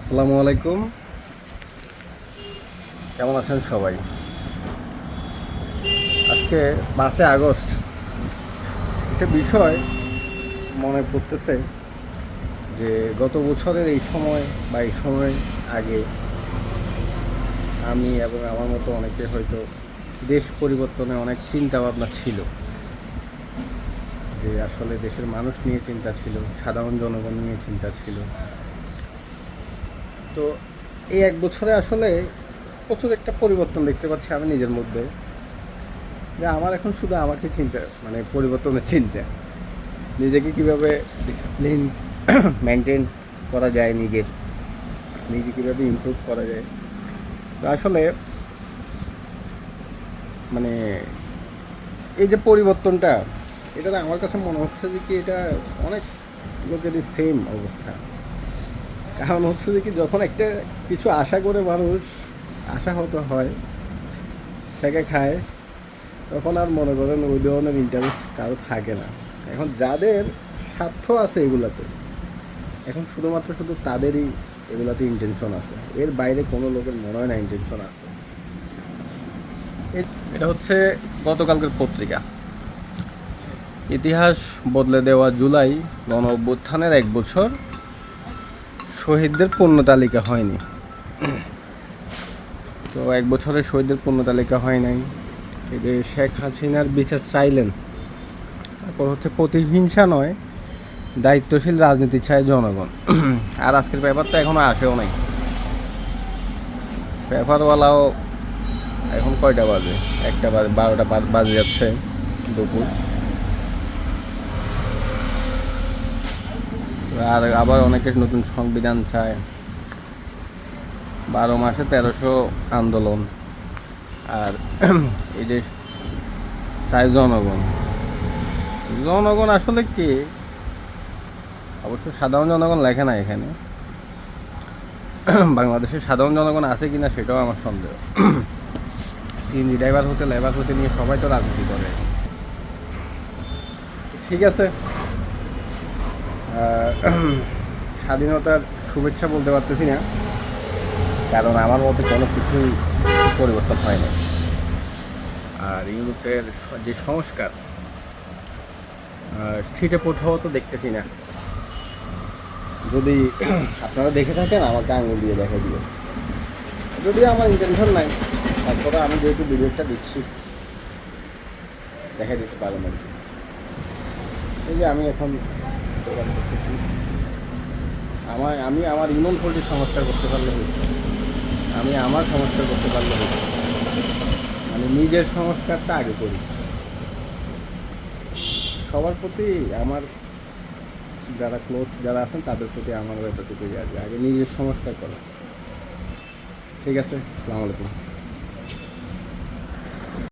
আসসালামু আলাইকুম। কেমন আছেন সবাই? আজকে পাঁচে আগস্ট। একটা বিষয় মনে পড়তেছে যে গত বছরের এই সময় বা এই সময় আগে আমি এবং আমার মতো অনেকে হয়তো দেশ পরিবর্তনে অনেক চিন্তা ভাবনা ছিল। যে আসলে দেশের মানুষ নিয়ে চিন্তা ছিল, সাধারণ জনগণ নিয়ে চিন্তা ছিল। তো এই এক বছরে আসলে প্রচুর একটা পরিবর্তন দেখতে পাচ্ছি আমি নিজের মধ্যে। যে আমার এখন শুধু আমাকে চিন্তা মানে পরিবর্তনের চিন্তা। নিজেকে কীভাবে ডিসিপ্লিন মেনটেন করা যায় নিজের নিজে কীভাবে ইমপ্রুভ করা যায়। তো আসলে মানে এই যে পরিবর্তনটা এটা আমার কাছে মনে হচ্ছে যে কি এটা অনেক লোকেরই সেম অবস্থা। কারণ হচ্ছে যে কি, যখন একটা কিছু আশা করে মানুষ আশা হতে হয়, ছেঁকে খায়, তখন আর মনে করেন ওই ধরনের ইন্টারেস্ট কারও থাকে না। এখন যাদের স্বার্থ আছে এগুলাতে, এখন শুধুমাত্র শুধু তাদেরই এগুলাতে ইন্টেনশন আছে। এর বাইরে কোনো লোকের মনে হয় না ইন্টেনশন আছে। এটা হচ্ছে গতকালকের পত্রিকা। ইতিহাস বদলে দেওয়া জুলাই গণ অভ্যুত্থানের এক বছর শহীদদের পূর্ণ তালিকা হয়নি। তো এক বছরের শহীদদের পূর্ণ তালিকা হয় নাই। যে শেখ হাসিনার বিচার চাইলেন, তারপর হচ্ছে প্রতিহিংসা নয়, দায়িত্বশীল রাজনীতি চায় জনগণ। আর আজকের পেপার তো এখনও আসেও নাই। পেপারওয়ালাও এখন কয়টা বাজে? একটা বাজে, বারোটা বাজে যাচ্ছে দুপুর। আর আবার অনেকে নতুন সংবিধান চায়। বারো মাসে তেরোশো আন্দোলন। আর এই যে চায় জনগণ। জনগণ আসলে কি? অবশ্য সাধারণ জনগণ লেখে না এখানে। বাংলাদেশের সাধারণ জনগণ আছে কিনা সেটাও আমার সন্দেহ। সিএনজি ড্রাইভার হতে লেবার হতে নিয়ে সবাই তো রাজনীতি করে। ঠিক আছে। স্বাধীনতার শুভেচ্ছা বলতে পারতেছি না, কারণ আমার মতে কোনো কিছুই পরিবর্তন হয় না আর ইউনুসের যে সংস্কার সিটে কোথাও তো দেখতেছি না। যদি আপনারা দেখে থাকেন, আমাকে আঙুল দিয়ে দেখে দিও যদি আমার ইন্টেনশন নাই, তারপরে আমি যেহেতু বিবেকটা দিচ্ছি, দেখা দিতে পারেন আর কি এই যে আমি এখন দোকান করতেছি। আমার, আমি আমার ইমন ফোল্ডের সংস্কার করতে পারলে হয়েছে। আমি আমার সংস্কার করতে পারলে হয়েছে। মানে নিজের সংস্কারটা আগে করি। সবার প্রতি আমার যারা ক্লোজ যারা আছেন, তাদের প্রতি আমার এতটুকুই আছে আগে নিজের সংস্কার করা। ঠিক আছে, আসসালামু আলাইকুম।